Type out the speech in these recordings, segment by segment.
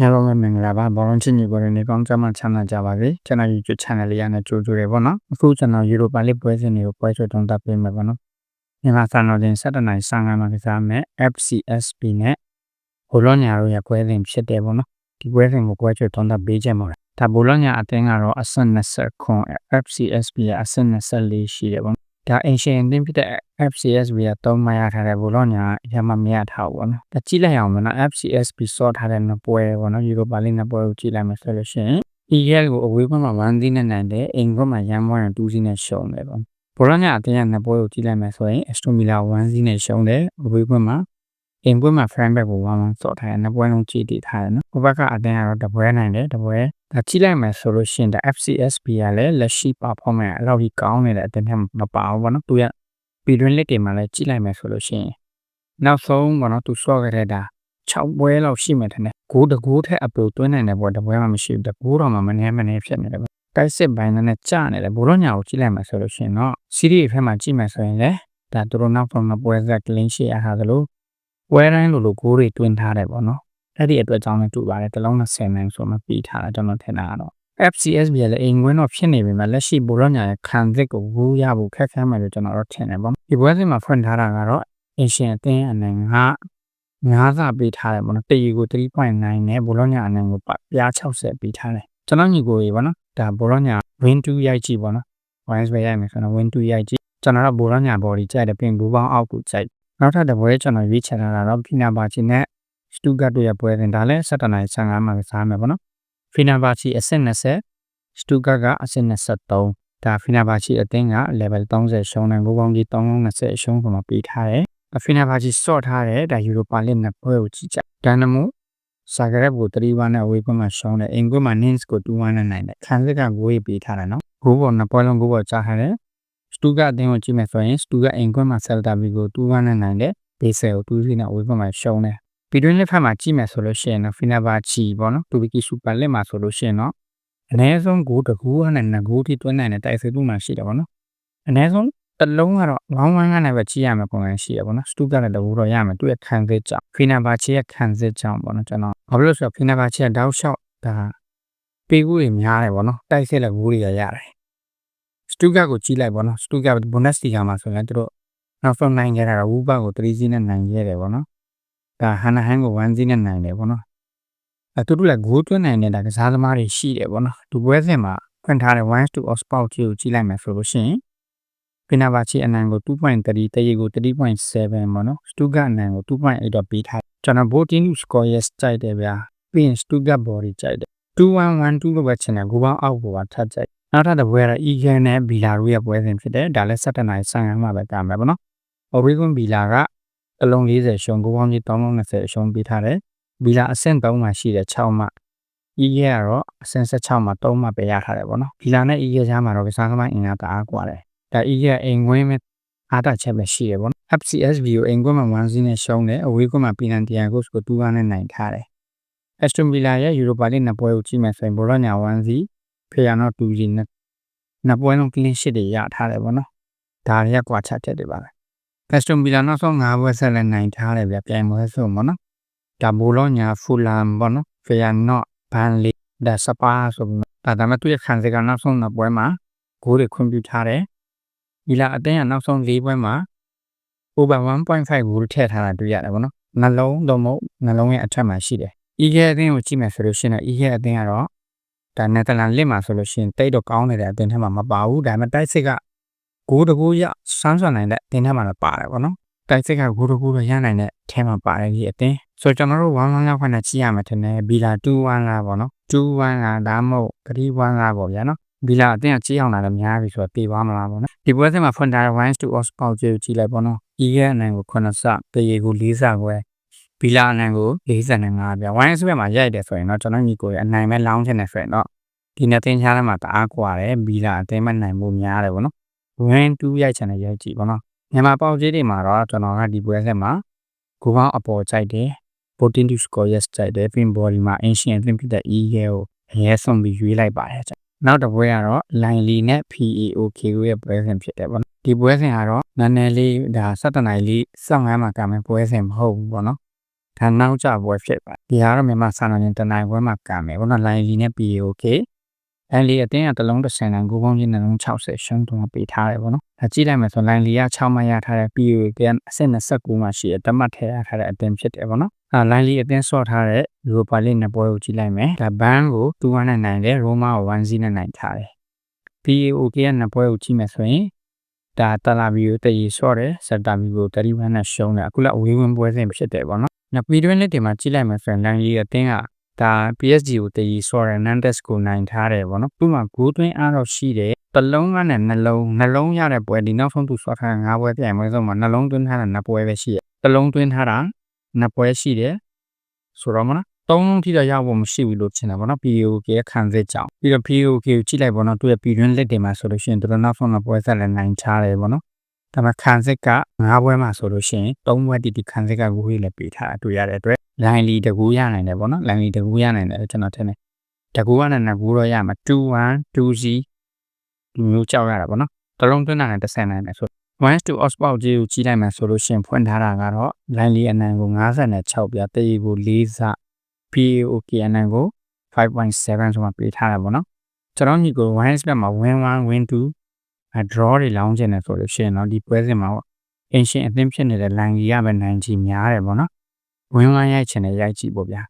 Hello မင်္ဂလာပါဘောလုံးချင်းညီကိုတွေနေကောင်းကြမှာချမ်းသာကြပါစေကျွန်တော် YouTube channel လေးရနဲ့ကြိုးကြိုးရပေါ့နော်အခုကျွန်တော် Europa League ပွဲစဉ်တွေကိုပွဲချတုံးတက်ပေးမယ်ပေါ့နော်မြန်မာစံတော်ချိန်7နိုင်15မှာကစားမယ် FCSB နဲ့ဘိုလောညာတို့ရဲ့ပွဲစဉ်ဖြစ်တယ်ပေါ့နော်ဒီပွဲစဉ်ကိုပွဲချတုံးတက်ပေးချက်မှာဒါဘိုလောညာအသင်းကတော့အဆင့်20ခွန် FCSB ရဲ့အဆင့်24ရှိတယ်ပေါ့နော် ဒါအင်ရှင်အသင်းဖြစ်တဲ့ FCSB ကတုံးမရထားတဲ့ဘိုလောညာအရမမရထားဘူးပေါ့နော်ဒါကြည့်လိုက်အောင်မနော် FCSB စော့ထားတဲ့နှစ်ပွဲပေါ့နော် Europa League နှစ်ပွဲကိုကြည့်လိုက်မယ်ဆိုလို့ရှိရင် EL ကိုအဝေးဘက်မှာ1စီးနဲ့နိုင်တယ်အင်္ဂုမှာရန်မွန်2စီးနဲ့ရှုံးတယ်ပေါ့ဘိုလောညာအသင်းရဲ့နှစ်ပွဲကိုကြည့်လိုက်မယ်ဆိုရင် Aston Villa 1စီးနဲ့ရှုံးတယ်အဝေးဘက်မှာ အင်ပွဲမှာ Frankfurt ကို1-1စော့ထားတယ်နှစ်ပွဲလုံးကြည့်တည်ထားတယ်နော်။ဟိုဘက်ကအတင်းကတော့တပွဲနိုင်တယ်တပွဲဒါကြည့်လိုက်မယ်ဆိုလို့ရှိရင်ဒါ FCSB ကလည်းလက်ရှိ performance အလောက်ကြီးကောင်းနေတဲ့အတင်းထဲမပါဘူးပေါ့နော်။သူကပြည်တွင်းလက်တွေမှာလည်းကြည့်လိုက်မယ်ဆိုလို့ရှိရင်နောက်ဆုံးပေါ့နော်သူစော့ခဲ့တဲ့ဒါ6ပွဲလောက်ရှိမှထင်တယ်။ဂိုးတဂိုးထက်အပူသွင်းနိုင်တဲ့ပွဲတပွဲမှမရှိဘူး။တဂိုးတော့မှမနေမနေဖြစ်နေတယ်ပေါ့။တိုက်စစ်ပိုင်းနဲ့ကြာနေတယ်ဘိုးတော်ညာကိုကြည့်လိုက်မယ်ဆိုလို့ရှိရင်တော့စီးရီးဖက်မှာကြည့်မယ်ဆိုရင်လည်းဒါသူတို့နောက်ဆုံးပွဲဆက်ကလင်းရှိရထားသလို ပွဲတိုင်းလိုလိုဂိုးတွေတွင်းထားတယ်ပေါ့နော်အဲ့ဒီအတွက်ကြောင့်လည်းတူပါတယ်တလုံး20နိုင်ဆိုမှပြီးထားတာကျွန်တော်ထင်တာကတော့ FCSB ရဲ့လည်းအိမ်ဝင်တော့ဖြစ်နေပြီမှာလက်ရှိဘောရောညာရဲ့ခံစစ်ကိုဝူးရဖို့ခက်ခဲမယ်လို့ကျွန်တော်တော့ထင်တယ်ပေါ့ဒီပွဲစဉ်မှာဖွင့်ထားတာကတော့အင်ရှင်အသင်းအနိုင်ငါငါးစာပေးထားတယ်ပေါ့နော်တရီကို3.9နဲ့ဘောလောညာအနိုင်ကိုပြား60ပေးထားတယ်ကျွန်တော်ညီကိုကြီးပေါ့နော်ဒါဘောလောညာ win 2ရိုက်ကြည့်ပေါ့နော် wins ပဲရိုက်မယ်ဆိုတော့ win 2ရိုက်ကြည့်ကျွန်တော်တော့ဘောလောညာ body ကြိုက်တယ်ပြင်ဘူပေါင်းအောက်ကိုကြိုက် နောက်ထပ်တစ်ပွဲကျွန်တော်ရွေးချယ်ထားတာတော့ဖီနာဘာချီနဲ့စတူဂတ်တို့ရဲ့ပွဲစဉ်ဒါလည်း17နိုင်15မှာစားမယ်ပေါ့နော်ဖီနာဘာချီအဆင့်20စတူဂတ်ကအဆင့်23ဒါဖီနာဘာချီအသင်းက level 30ရှုံးတယ်ဘိုးပေါင်းကြီး320ရှုံးပုံမှာပေးထားတယ်ဖီနာဘာချီစော့ထားတယ်ဒါယူရိုပါလစ်နဲ့ပွဲကိုကြည့်ကြဒန်နမိုစာဂရက်ကို3-1နဲ့အဝေးကွင်းမှာရှုံးတယ်အင်ကွင်းမှာ Nins ကို2-1နဲ့နိုင်တယ်ခံစစ်ကဂိုးရေးပေးထားတယ်နော်ဂိုးပေါ်နှစ်ပွဲလုံးဂိုးပေါ်ကြားထားတယ် စတူကအသင်းကိုကြည့်မယ်ဆိုရင်စတူကအင်ကွင်းမှာဆယ်တာဘီကို2-1နဲ့နိုင်တယ်ဘေးဆယ်ကို2-3နဲ့အဝေးဘက်မှာရှုံးတယ်ဗီဒီယိုလက်ဖက်မှာကြည့်မယ်ဆိုလို့ရှိရင်တော့ဖီနာဘာချီပေါ့နော်တူဘီကီစူပါလက်မှာဆိုလို့ရှိရင်တော့အနည်းဆုံးဂိုးတစ်ခုနဲ့နှစ်ဂိုးထိတွင်းနိုင်တဲ့တိုက်စစ်သူ့မှာရှိတယ်ပေါ့နော်အနည်းဆုံးတစ်လုံးကတော့ဝမ်းဝမ်းကနေပဲကြည့်ရမယ်ပုံစံရှိရပေါ့နော်စတူကလည်းတဘူတော့ရမယ်သူ့ရဲ့ခံစစ်ကြောင့်ဖီနာဘာချီရဲ့ခံစစ်ကြောင့်ပေါ့နော်ကျွန်တော်ဘာဖြစ်လို့ဆိုတော့ဖီနာဘာချီကတောက်လျှောက်ဒါပေးကူတွေများတယ်ပေါ့နော်တိုက်စစ်လည်းဂိုးတွေရတယ် စတူကကိုကြည့်လိုက်ပေါ့နော်စတူကဘွန်ဒက်စတီကာမှာဆိုရင်တို့နောက်ဆုံးနိုင်ခဲ့တာတော့ဝူဘတ်ကို3စီးနဲ့နိုင်ခဲ့တယ်ပေါ့နော်ဒါဟန်နာဟန်ကို1စီးနဲ့နိုင်တယ်ပေါ့နော်အဲသူတို့လည်းဂိုးသွင်းနိုင်တဲ့ဒါကစားသမားတွေရှိတယ်ပေါ့နော်ဒီပွဲစဉ်မှာဖွင့်ထားတဲ့1 to Oxford ကိုကြည့်လိုက်မယ်ဆိုလို့ရှိရင်ဖီနာဘာချီအနံကို2.3တရေကို3.7ပေါ့နော်စတူဂတ်အနံကို2.8တော့ပေးထားကျွန်တော် voting score yes ကြိုက်တယ်ဗျာပြီးရင်စတူဂတ် body ကြိုက်တယ်2112လို့ပဲချင်တယ်ဂိုးပေါင်းအောက်ပေါ်ကထပ်ကြိုက် နောက်ထပ်တစ်ပွဲကတော့ Eagle နဲ့ Bila တို့ရဲ့ပွဲစဉ်ဖြစ်တယ်ဒါလည်း17နိုင်ဆိုင်ရမှာပဲကြာမယ်ပေါ့နော် Oregon Bila ကအလုံး40ရှုံး9ပေါင်းကြီး320ရှုံးပေးထားတယ်ဘီလာအဆင့်3မှာရှိတယ်6မှအီရဲကတော့အဆင့်16မှာ3မှပဲရထားတယ်ပေါ့နော်ဘီလာနဲ့အီရဲကြားမှာတော့ကစားသမားအင်အားတအားကွာတယ်ဒါအီရဲအိမ်ခွင်းမဲ့အားတချက်ပဲရှိတယ်ပေါ့နော် FCSB ကိုအိမ်ခွင်းမှာ1စီးနဲ့ရှုံးတယ်အဝေးခွင်းမှာပီနန်တီယာကိုစကို2ကနဲ့နိုင်ထားတယ် Aston Villa ရဲ့ Europa League နှစ်ပွဲကိုကြည့်မယ်ဆိုရင် Bologna 1စီး ဖေယာနော်2စီးနဲ့နှစ်ပွဲလုံး clean sheet တွေရထားတယ်ပေါ့နော်ဒါတွေကကွာချက်ချက်တွေပါပဲ Aston Villa နောက်ဆုံး5ပွဲဆက်လက်နိုင်ထားတယ်ဗျပြိုင်ပွဲဆိုပေါ့နော်ဒါဘိုလောညာဖူလမ်ပေါ့နော်ဖီယာနော့ဘန်လီဒါစပါဆိုပြီးဒါဒါမဲ့သူရဲ့ခံစစ်ကနောက်ဆုံးနှစ်ပွဲမှာဂိုးတွေခွင့်ပြုထားတယ်ဒီလာအတင်းကနောက်ဆုံး၄ပွဲမှာ over 1.5ဂိုးထည့်ထားတာတွေ့ရတယ်ပေါ့နော်နှလုံးတော့မဟုတ်နှလုံးရဲ့အထက်မှာရှိတယ်။ EK အသင်းကိုကြည့်မယ်ဆိုလို့ရှိရင် EK အသင်းကတော့ ဒါနယ်သာလန်လစ်မှာဆိုလို့ရှိရင်တိတ်တော့ကောင်းနေတဲ့အသင်းထဲမှာမပါဘူးဒါပေမဲ့တိုက်စစ်ကဂိုးတကူရစမ်းစွမ်းနိုင်တဲ့အသင်းထဲမှာတော့ပါတယ်ပေါ့နော်တိုက်စစ်ကဂိုးတကူတော့ရနိုင်တဲ့အထဲမှာပါတယ်ဒီအသင်းဆိုတော့ကျွန်တော်တို့1-1လောက်ခနဲ့ကြည့်ရမှာထင်တယ်ဘီလာ2-1လားပေါ့နော်2-1လားဒါမှမဟုတ်3-1လားပေါ့ဗျာနော်ဘီလာအတင်းကကြီးအောင်လာတော့များပြီဆိုတော့ပြေးသွားမလားပေါ့နော်ဒီပွဲစဉ်မှာဖွင့်ထားတဲ့1 to os ပေါက်ကြီးကိုကြည့်လိုက်ပေါ့နော်ဤရဲ့အနိုင်ကို9ဆတရေကို4ဆခွဲ ဘီလာအနိုင်ကို45ဗျာ1 swap မှာရိုက်တယ်ဆိုရင်တော့ကျွန်တော်ညီကိုရဲ့အနိုင်ပဲလောင်းချင်တယ်ဆိုရင်တော့ဒီနှစ်သင်းချားထဲမှာတအားကွာတယ်ဘီလာအတင်းမနိုင်ဖို့များတယ်ပေါ့နော်1 2ရိုက်ချင်တယ်ရိုက်ကြည့်ပေါ့နော်မြန်မာပေါက်ကြီးတွေမှာတော့ကျွန်တော်ကဒီပွဲစဉ်မှာကိုပေါင်းအပေါ်ကြိုက်တယ် protein to score yes ကြိုက်တယ် fin body မှာ ancient ဖြစ်တဲ့ e ရဲ့ကိုအရေးဆုံးပြီးရွေးလိုက်ပါတယ်နောက်တစ်ပွဲကတော့ line လီနဲ့ PAOK ရဲ့ပွဲစဉ်ဖြစ်တယ်ပေါ့နော်ဒီပွဲစဉ်ကတော့နည်းနည်းလေးဒါ17နိုင်လေး15မှာကမယ်ပွဲစဉ်မဟုတ်ဘူးပေါ့နော် ဒါနောက်ကျပွဲဖြစ်ပါဒီဟာတော့မြန်မာစာနယ်ဇင်းတနိုင်ပွဲမှာကံမယ်ဘောနော်လိုင်းလီနဲ့ POK လိုင်းလီအတင်းကတလုံးတစ်ဆန်တန်9ပေါင်းချင်းနှလုံး60ရှုံးတုံးပေးထားတယ်ပေါ့နော်ဒါကြည့်လိုက်မယ်ဆိုလိုင်းလီက6မှတ်ရထားတဲ့ POK ကအဆင့်29မှာရှိတဲ့တမတ်ထဲရထားတဲ့အတင်းဖြစ်တယ်ပေါ့နော်အဲလိုင်းလီအတင်းဆော့ထားတဲ့ Europa League နှစ်ပွဲကိုကြည့်လိုက်မယ်ဒါဘန်းကို2-1နဲ့နိုင်တယ် Roma ကို1-0နဲ့နိုင်ထားတယ် POK ကနှစ်ပွဲကိုကြည့်မယ်ဆိုရင် ဒါတလာဗီကိုတည်ဆော့တယ်စက်တာဗီကို31နဲ့ရှုံးတယ်အခုလည်းအဝေးဝင်ပွဲစဉ်ဖြစ်တယ်ပေါ့နော်။နောက်ပြည်တွင်းလက်တွေမှာကြည့်လိုက်မယ်ဆိုရင်လိုင်းလီအတင်းကဒါ PSG ကိုတည်ဆော့တယ် Nantes ကိုနိုင်ထားတယ်ပေါ့နော်။သူ့မှာဂိုးသွင်းအားတော့ရှိတယ်။တစ်လုံးကနဲ့နှလုံးနှလုံးရတဲ့ပွဲဒီနောက်ဆုံးသူဆော့ထားတဲ့၅ပွဲပြိုင်ပွဲဆုံးမှာနှလုံးသွင်းထားတာနှစ်ပွဲပဲရှိတယ်။တစ်လုံးသွင်းထားတာနှစ်ပွဲရှိတယ်ဆိုတော့မလား သုံးလုံးထိတော့ရဖို့မရှိဘူးလို့ထင်တာပေါ့နော် POK ရဲ့ခံစစ်ကြောင့်ပြီးတော့ POK ကိုကြည့်လိုက်ပေါ့နော်သူရဲ့ပြည်တွင်းလက်တွေမှာဆိုလို့ရှိရင်သူတို့နောက်ဆုံးတော့ပွဲဆက်လည်းနိုင်ချတယ်ပေါ့နော်ဒါပေမဲ့ခံစစ်က၅ပွဲမှာဆိုလို့ရှိရင်၃ပွဲတိတိခံစစ်ကဂိုးကြီးလည်းပေးထားတာတွေ့ရတဲ့အတွက်လိုင်းလီတကူရနိုင်တယ်ပေါ့နော်လိုင်းလီတကူရနိုင်တယ်ကျွန်တော်ထင်တယ်တကူကလည်းနှစ်ကူတော့ရမှာ2-1 2-0ဒီမျိုးကြောက်ရတာပေါ့နော်တလုံးသွင်းတာနဲ့တစ်ဆန်နိုင်တယ်ဆို once to osport ကြီးကိုကြီးလိုက်မှဆိုလို့ရှိရင်ဖွင့်ထားတာကတော့ line လီအနံကို56ပြတေးကို4စ PAOK အနံကို5.7ဆိုမှပေးထားတာပေါ့နော်ကျွန်တော်ညီကို one step မှာ win 1 win 2အ draw တွေလောင်းကျင်တယ်ဆိုလို့ရှိရင်တော့ဒီပွဲစဉ်မှာပေါ့အင်ရှင်အသင်းဖြစ်နေတဲ့ line ကြီးကပဲနိုင်ချီများတယ်ပေါ့နော် win 1ရိုက်ချင်တယ်ရိုက်ကြည့်ပေါ့ဗျာ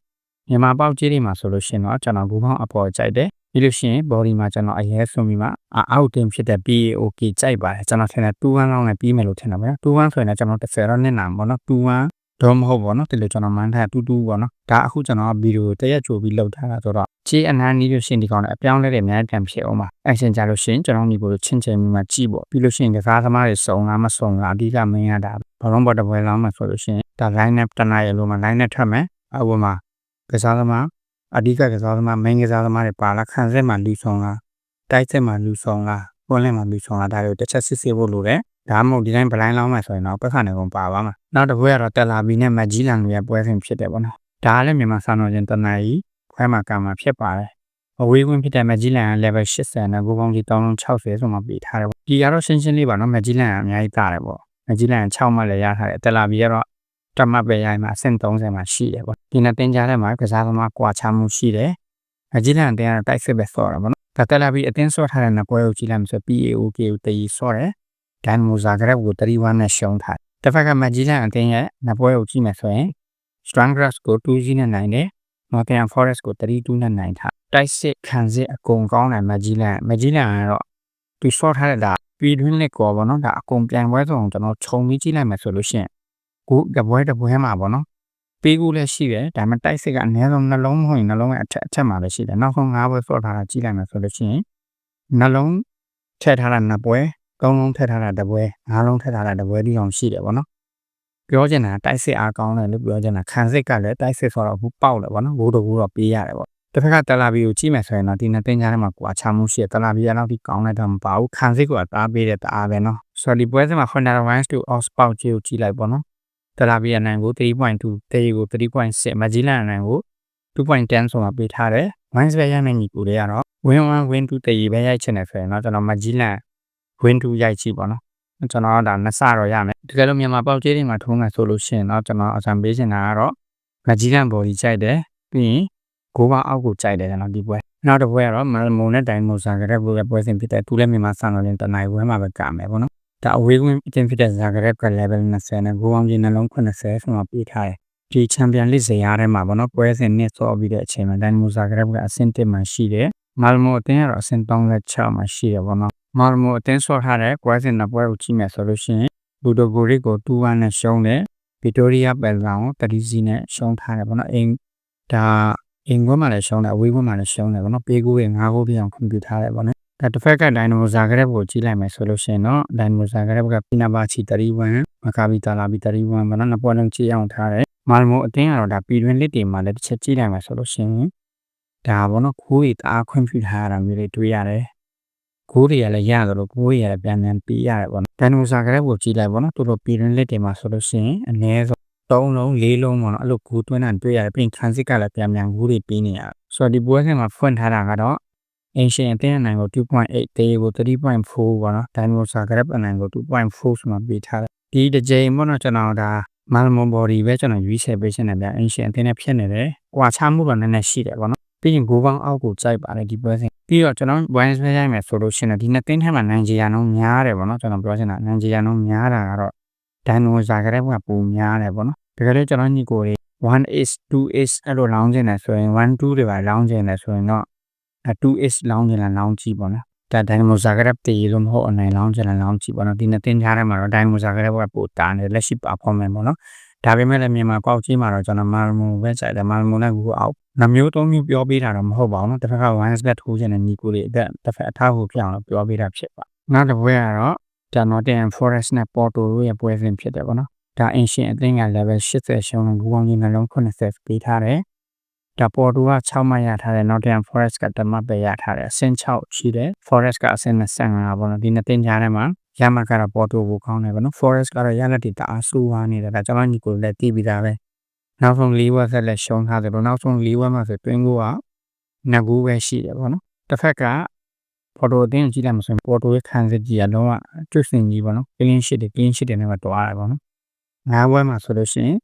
မြန်မာပေါက်ကြီးတွေမှာဆိုလို့ရှိရင်တော့ကျွန်တော်ဘူပေါင်းအပေါ်ကြိုက်တယ်ပြီးလို့ရှိရင် body မှာကျွန်တော်အရဲဆွပြီးမှအောက်တင်ဖြစ်တဲ့ PAOK ကြိုက်ပါတယ်ကျွန်တော်ထင်တယ်2-1လောက်နဲ့ပြီးမယ်လို့ထင်တာဗျာ2-1ဆိုရင်လည်းကျွန်တော်30တော့နစ်နာပေါ့နော်2-1 တော့မဟုတ်ပေါ့နော်ဒီလိုကျွန်တော်မှန်းထားတူတူပေါ့နော်ဒါအခုကျွန်တော်ဗီဒီယိုတရက်ကြိုပြီးလောက်ထားတာဆိုတော့ခြေအနှမ်းနီးလို့ရှိရင်ဒီကောင်လည်းအပြောင်းလဲတယ်အများကြီးပြန်ဖြစ်အောင်ပါအရှင်ကြလို့ရှိရင်ကျွန်တော်ဒီကိုချင်းချင်းမိမှကြည့်ပေါ့ပြီးလို့ရှိရင်ကစားသမားတွေစုံလားမစုံလားအဓိကမင်းရတာဘာလုံးပေါ်တပွဲလောင်းမှဆိုလို့ရှိရင်ဒါ line up တနာရလို့မှ line up ထပ်မယ်အဝမှာကစားသမားအဓိကကစားသမား main ကစားသမားတွေပါလာခံစစ်မှလူဆောင်လားတိုက်စစ်မှလူဆောင်လားပွန်လင်းမှလူဆောင်လားဒါတွေကိုတစ်ချက်စစ်စစ်ဖို့လိုတယ် ဒါမှမဟုတ်ဒီတိုင်းဗလိုင်းလောင်းမှဆိုရင်တော့ပတ်ခါနေကုန်ပါပါမှာနောက်တစ်ပွဲကတော့တက်လာဘီနဲ့မက်ကြီးလန်တွေရဲ့ပွဲစဉ်ဖြစ်တယ်ပေါ့နော်ဒါကလည်းမြန်မာစာနယ်ချင်းတနအီခွဲမှာကံမှာဖြစ်ပါတယ်အဝေးဝင်ဖြစ်တဲ့မက်ကြီးလန်က level 80နဲ့ဘိုးပေါင်းကြီး3060ဆိုမှပေးထားတယ်ပေါ့ဒီကတော့ရှင်းရှင်းလေးပါနော်မက်ကြီးလန်ကအများကြီးတာတယ်ပေါ့မက်ကြီးလန်6မှတ်လည်းရထားတယ်တက်လာဘီကတော့တမတ်ပဲရိုင်းမှာအဆင့်30မှာရှိတယ်ပေါ့ဒီနဲ့တင်ကြားထဲမှာကစားသမားကွာခြားမှုရှိတယ်မက်ကြီးလန်အတင်းကတော့တိုက်စစ်ပဲဆော့တာပေါ့နော်ဒါတက်လာဘီအတင်းဆော့ထားတဲ့နှစ်ပွဲကိုကြည့်လိုက်မှဆို PAOK ကိုတည်ဆော့တယ် ဒန်မိုဇာဂရက်ကို31နဲ့ရှုံးထားတစ်ဖက်ကမက်ဂျီလန်အတင်းရဲ့နှစ်ပွဲကိုကြည့်မယ်ဆိုရင် Strong Grass ကို2-0နဲ့နိုင်တယ် Northern Forest ကို3-2နဲ့နိုင်ထားတိုက်စစ်ခံစစ်အကုန်ကောင်းတယ်မက်ဂျီလန်မက်ဂျီလန်ကတော့သူ short ထားတဲ့ဒါပြည်တွင်းလက်ကောပေါ့နော်ဒါအကုန်ပြန်ပွဲဆိုအောင်ကျွန်တော်ခြုံပြီးကြည့်လိုက်မယ်ဆိုလို့ရှိရင်ကိုတပွဲတပွဲမှာပေါ့နော်ပေးကူလည်းရှိတယ်ဒါပေမဲ့တိုက်စစ်ကအနည်းဆုံးနှလုံးမဟုတ်ရင်နှလုံးရဲ့အထက်အထက်မှာလည်းရှိတယ်နောက်ဆုံး၅ပွဲ short ထားတာကြည့်လိုက်မယ်ဆိုလို့ရှိရင်နှလုံးထည့်ထားတာနှစ်ပွဲ သုံးလုံးထည့်ထားတာတစ်ပွဲငါးလုံးထည့်ထားတာတစ်ပွဲဒီအောင်ရှိတယ်ပေါ့နော်ပြောချင်တာတိုက်စစ်အားကောင်းတယ်လို့ပြောချင်တာခံစစ်ကလည်းတိုက်စစ်ဆိုတော့ဘူးပေါက်တယ်ပေါ့နော်ဘိုးတို့ဘူးတော့ပေးရတယ်ပေါ့တစ်ဖက်ကတလာဘီကိုကြည့်မယ်ဆိုရင်တော့ဒီနှစ်သိန်းကြားထဲမှာကွာချမှုရှိတယ်တလာဘီကတော့ဒီကောင်းလိုက်တော့မပါဘူးခံစစ်ကအသားပေးတဲ့တအားပဲနော်ဆိုတော့ဒီပွဲစဉ်မှာ Honda Wines to Oxbow ကြီးကိုကြည့်လိုက်ပေါ့နော်တလာဘီအနိုင်ကို3.2တေးကို3.6မဂျီလန်အနိုင်ကို2.10ဆိုတာပေးထားတယ် Wines ပဲရနိုင်ညီကိုတွေကတော့ win 1 win 2တေးပဲရိုက်ချင်တယ်ဆိုရင်တော့ကျွန်တော်မဂျီလန် win 2ရိုက်ကြည့်ပါတော့ကျွန်တော်ဒါနှစ်ဆတော့ရမယ်တကယ်လို့မြန်မာပေါက်ကျေးတွေမှာထုံးမယ်ဆိုလို့ရှိရင်တော့ကျွန်တော်အဆံပေးချင်တာကတော့မကြီးလန့်ဘော်ကြီးကြိုက်တယ်ပြီးရင်ဂိုးပါအောက်ကိုကြိုက်တယ်ကျွန်တော်ဒီပွဲနောက်တစ်ပွဲကတော့မမုံနဲ့တိုင်းမိုဆာကရက်ပွဲပွဲစဉ်ဖြစ်တဲ့သူလည်းမြန်မာစံတော်ရင်တနိုင်ပွဲမှာပဲကမယ်ပေါ့နော်ဒါအဝေးဝင်အတင်းဖြစ်တဲ့ဇာဂရက်က level 20နဲ့ဂိုးအောင်ကြီးနှလုံး80ဆိုတော့ပြီးထားတယ်ဒီချန်ပီယံလိဇယားထဲမှာပေါ့နော်ပွဲစဉ်နှစ်ဆော့ပြီးတဲ့အချိန်မှာဒိုင်မိုဆာဂရက်ကအဆင့်1မှာရှိတယ်မာလမိုအတင်းကတော့အဆင့်36မှာရှိတယ်ပေါ့နော် မာရမိုအတင်းဆော့ထားတဲ့ကွဲစင်နှစ်ပွဲကိုကြည့်မယ်ဆိုလို့ရှိရင်ဘူဒိုဂိုရစ်ကို2-1နဲ့ရှုံးတယ်ဗီတိုးရီးယားပယ်လောင်ကို3စီနဲ့ရှုံးထားတယ်ပေါ့နော်အင်ဒါအင်ကွန်းမှာလည်းရှုံးတယ်အဝေးကွန်းမှာလည်းရှုံးတယ်ပေါ့နော်ပေးကူးရဲ့5ဂိုးပြအောင်ခွင့်ပြုထားတယ်ပေါ့နော်ဒါတစ်ဖက်ကဒိုင်နိုဇာဂရက်ကိုကြည့်လိုက်မယ်ဆိုလို့ရှိရင်တော့ဒိုင်နိုဇာဂရက်ကပီနာဘာချီ31မကာဘီတာလာဘီ31ဘာနော်နှစ်ပွဲလုံးကြည့်အောင်ထားတယ်မာလမိုအတင်းကတော့ဒါပြည်တွင်းလက်တွေမှာလည်းတစ်ချက်ကြည့်လိုက်မယ်ဆိုလို့ရှိရင်ဒါပေါ့နော်ခိုးရီတအားခွင့်ပြုထားရတာမျိုးတွေတွေ့ရတယ် ဂိုးတွေကလည်းရတယ်လို့ဂိုးတွေကလည်းပြန်ပြန်ပေးရတယ်ပေါ့နော်ဒန်နိုဆာကလည်းကိုကြည့်လိုက်ပေါ့နော်တူတူပြည်ရင်းလက်တွေမှာဆိုလို့ရှိရင်အနည်းဆုံး၃လုံး၄လုံးပေါ့နော်အဲ့လိုဂိုးသွင်းတာတွေ့ရတယ်ပြင်ခန်းစစ်ကလည်းပြန်ပြန်ဂိုးတွေပေးနေရတယ်ဆိုတော့ဒီပွဲစဉ်မှာဖွင့်ထားတာကတော့အင်ရှင်အသင်းအနိုင်ကို2.8တေးကို3.4ပေါ့နော်ဒန်နိုဆာကလည်းအနိုင်ကို2.4ဆိုမှပေးထားတယ်ဒီတစ်ကြိမ်ပေါ့နော်ကျွန်တော်ဒါ Malmo body ပဲကျွန်တော်ရွေးချယ်ပေးခြင်းနဲ့ဗျ ancient အသင်းနဲ့ဖြစ်နေတယ်။ကွာခြားမှုတော့နည်းနည်းရှိတယ်ပေါ့နော်။ပြီးရင်ဂိုးပေါင်းအောက်ကိုကြိုက်ပါတယ်ဒီပွဲစဉ်။ ပြီးတော့ကျွန်တော် Wines ပဲရိုက်မယ်ဆိုလို့ရှိရင်ဒီနှစ်သင်းထဲမှာနိုင်ဂျီယာနှုန်းများတယ်ပေါ့နော်ကျွန်တော်ပြောချင်တာနိုင်ဂျီယာနှုန်းများတာကတော့ Dino Zagreb ကပိုများတယ်ပေါ့နော်။တကယ်လို့ကျွန်တော်ညီကိုတွေ 1is 2is အဲ့လိုလောင်းကျင်တယ်ဆိုရင်1 2တွေပါလောင်းကျင်တယ်ဆိုရင်တော့ 2is လောင်းကျင်လားလောင်းကြည့်ပေါ့နော်။ဒါ Dynamo Zagreb တည်လို့မဟုတ်အနိုင်လောင်းကျင်လားလောင်းကြည့်ပေါ့နော်။ဒီနှစ်သင်းကြားထဲမှာတော့ Dynamo Zagreb ကပိုတာနေလက်ရှိ performance ပေါ့နော်။ ဒါပေမဲ့လည်းမြန်မာကောက်ကြီးမှာတော့ကျွန်တော် Malmo ပဲကြိုက်တယ် Malmo နဲ့ကိုအောက်နှမျိုးသုံးမျိုးပြောပေးတာတော့မဟုတ်ပါဘူးနော်။တစ်ဖက်က one step ထိုးခြင်းနဲ့ညီကိုတွေအတွက်တစ်ဖက်အထားကိုပြောင်းလို့ပြောပေးတာဖြစ်ပါ။နောက်တစ်ပွဲကတော့ Nottingham Forest နဲ့ Porto တို့ရဲ့ပွဲစဉ်ဖြစ်တယ်ပေါ့နော်။ဒါ ancient အသင်းက level 80ရှုံးလို့ဘူပေါင်းကြီးနှလုံး80ပေးထားတယ်။ဒါပေါ်တူက6မှတ်ရထားတယ် Nottingham Forest ကတမတ်ပဲရထားတယ်အဆင့်6ရှိတယ် Forest ကအဆင့်25ပေါ့နော်ဒီနှစ်သင်းကြားထဲမှာ ရမှတ်ကတော့ပေါ်တူကိုကောင်းတယ်ပေါ့နော် Forest ကတော့ရလက်တီတအားဆိုးွားနေတယ်ဒါကျွန်တော်ညီကိုလည်းတီးပြီးသားပဲနောက်ဆုံး၄ဝက်ဆက်လက်ရှုံးထားတယ်ပေါ့နောက်ဆုံး၄ဝက်မှဆိုတွင်းကိုကနှစ်ကူပဲရှိတယ်ပေါ့နော်တစ်ဖက်ကပေါ်တူအသင်းကိုကြည့်လိုက်မှဆိုရင်ပေါ်တူရဲ့ခံစစ်ကြီးကလုံးဝကျွတ်စင်ကြီးပေါ့နော် clean sheet တွေ clean sheet တွေနဲ့ပဲတွားတယ်ပေါ့နော်ငါးဘွဲမှာဆိုလို့ရှိရင်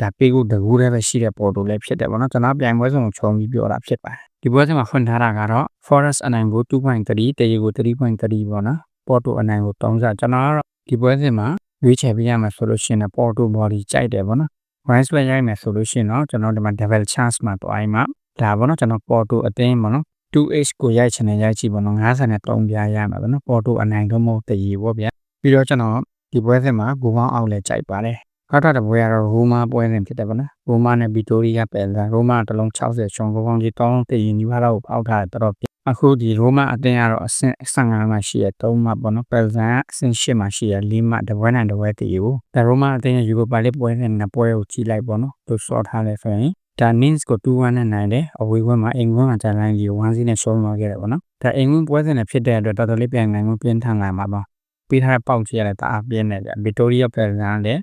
ဒါပေးကိုတကူတည်းပဲရှိတဲ့ပေါ်တူလည်းဖြစ်တယ်ပေါ့နော်ကျွန်တော်ပြိုင်ပွဲစုံကိုခြုံပြီးပြောတာဖြစ်ပါတယ်ဒီပွဲစဉ်မှာဖွင့်ထားတာကတော့ Forest အနိုင်ကို2.3တရေကို3.3ပေါ့နော် ပေါ်တူအနိုင်ကို3ဆကျွန်တော်ကတော့ဒီပွဲစဉ်မှာရွေးချယ်ပေးရမှာဆိုလို့ရှိရင်ပေါ်တူ body ကြိုက်တယ်ပေါ့နော် Rise ပဲရိုက်မယ်ဆိုလို့ရှိရင်တော့ကျွန်တော်ဒီမှာ double chance မှာတွိုင်းမှာဒါပေါ့နော်ကျွန်တော်ပေါ်တူအသိမ်းပေါ့နော် 2h ကိုရိုက်ချင်တယ်ရိုက်ကြည့်ပေါ့နော်90နဲ့3ပြားရမှာပေါ့နော်ပေါ်တူအနိုင်တော့မဟုတ်တရေပေါ့ဗျာပြီးတော့ကျွန်တော်ဒီပွဲစဉ်မှာဂိုးပေါင်းအောက်လဲကြိုက်ပါတယ်နောက်ထပ်တစ်ပွဲကတော့ရိုမာပွဲစဉ်ဖြစ်တယ်ပေါ့နော်ရိုမာနဲ့ဗီတိုရီယာပယ်လာရိုမာတစ်လုံး60ချွန်ဂိုးပေါင်းကြီးတောင်းတည်ရင်ဒီဘက်တော့အောက်ထားတယ်တော်တော်ပြ အခုဒီရိုမာအတင်းကတော့အဆင့်15မှာရှိရ3မှတ်ပေါ့နော်ပယ်ဇန်အဆင့်10မှာရှိရ4မှတ်တပွဲနဲ့တပွဲတည်ကိုဒါရိုမာအတင်းရဲ့ယူရိုပါလစ်ပွဲစဉ်နဲ့ပွဲကိုကြီးလိုက်ပေါ့နော်သူစောထားလဲဆိုရင်ဒါ Nins ကို2-1နဲ့နိုင်တယ်အဝေးဘက်မှာအင်္ဂလန်ကဂျာလိုင်းကြီးကို1-0နဲ့ရှုံးသွားခဲ့တယ်ပေါ့နော်ဒါအင်္ဂလန်ပွဲစဉ်နဲ့ဖြစ်တဲ့အတွက်တော်တော်လေးပြန်နိုင်မှုပြင်းထန်လာမှာပါပေးထားတဲ့ပေါက်ကြီးရတယ်တအားပြင်းနေတယ်ဗီတိုရီယာပယ်ဇန်လည်း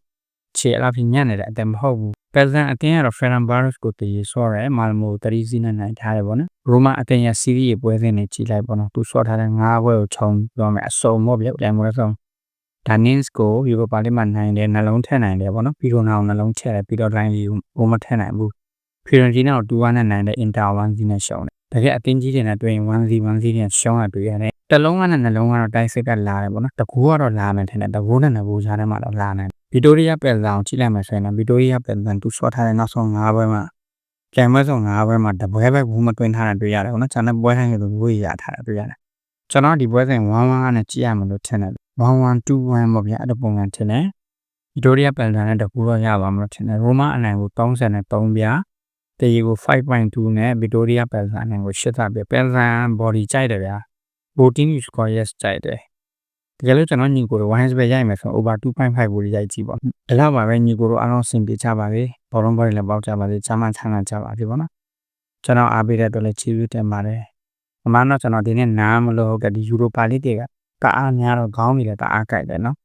ခြေအလားဖြင့်ညံ့နေတဲ့အတမဟုတ်ဘူး ပယ်ဇန်အတင်းကတော့ Ferran Barros ကိုတည်ဆော့ရဲမာလမို3စီးနဲ့နိုင်ထားတယ်ပေါ့နော်ရိုမာအတင်းရဲ့စီးရီးပွဲစဉ်နဲ့ကြီးလိုက်ပေါ့နော်သူဆော့ထားတဲ့၅ဘွဲကိုခြုံပြောမယ်အစုံပေါ့ဗျပြန်ပွဲဆုံးဒါ Nins ကိုယူရိုပါလိမှာနိုင်တယ်နှလုံးထည့်နိုင်တယ်ပေါ့နော်ပြီးတော့နောက်နှလုံးချဲ့တယ်ပြီးတော့ line ကြီးကိုမထည့်နိုင်ဘူးဖီရန်ဂျီနာကို2-1နဲ့နိုင်တဲ့ Inter 1-0နဲ့ရှုံးတယ်တကယ်အတင်းကြီးတွေနဲ့တွေ့ရင်1-0 1-0နဲ့ရှုံးရတွေ့ရတယ်တလုံးကနဲ့နှလုံးကတော့တိုက်စစ်ကလာတယ်ပေါ့နော်တကူကတော့လာမယ်ထင်တယ်တကူနဲ့နှဘူးချားထဲမှာတော့လာနိုင် ဗီတိုရီယာပယ်ဇာကိုကြည့်လိုက်မှဆိုရင်ဗီတိုရီယာပယ်ဇန်သူဆော့ထားတဲ့နောက်ဆုံး၅ဘွဲမှာကျန်ဘွဲဆုံး၅ဘွဲမှာတပွဲပဲဘူးမတွင်းထားတာတွေ့ရတယ်ပေါ့နော်။ကျန်တဲ့ပွဲတိုင်းကသူဘူးရထားတာတွေ့ရတယ်။ကျွန်တော်ဒီပွဲစဉ်1-1နဲ့ကြည့်ရမှာလို့ထင်တယ်။1-1 2-1ပေါ့ဗျာအဲ့လိုပုံစံထင်တယ်။ဗီတိုရီယာပယ်ဇန်နဲ့တကူတော့ရပါမလို့ထင်တယ်။ရိုမာအနိုင်ကို33ပြားတေရီကို5.2နဲ့ဗီတိုရီယာပယ်ဇန်အနိုင်ကို8ပြပယ်ဇန် body ကြိုက်တယ်ဗျာ။ voting score yes ကြိုက်တယ် တကယ်လို့ကျွန်တော်ညီကိုတို့ wines ပဲရိုက်မယ်ဆို over 2.5ကိုရိုက်ကြည့်ပေါ့ဒီလောက်ပါပဲညီကိုတို့အားလုံးစင်ပြေချပါစေဘောလုံးဘောတွေလည်းပေါက်ကြပါစေချမ်းသာချမ်းသာကြပါစေပေါ့နော်ကျွန်တော်အားပေးတဲ့အတွက်လည်းချီးကျူးတင်ပါတယ်အမှန်တော့ကျွန်တော်ဒီနေ့နားမလို့ဟုတ်ကဲ့ဒီယူရိုပါလိတွေကတအားများတော့ခေါင်းတွေလည်းတအားကြိုက်တယ်နော်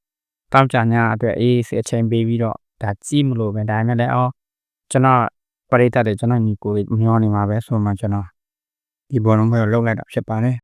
တောက်ကြညာအတွက်အေးစစ်အချိန်ပေးပြီးတော့ဒါကြည့်မလို့ပဲဒါပေမဲ့လည်းအော်ကျွန်တော်ပရိသတ်တွေကျွန်တော်ညီကိုမျောနေမှာပဲဆိုမှကျွန်တော်ဒီဘောလုံးဘောလောက်လိုက်တာဖြစ်ပါတယ်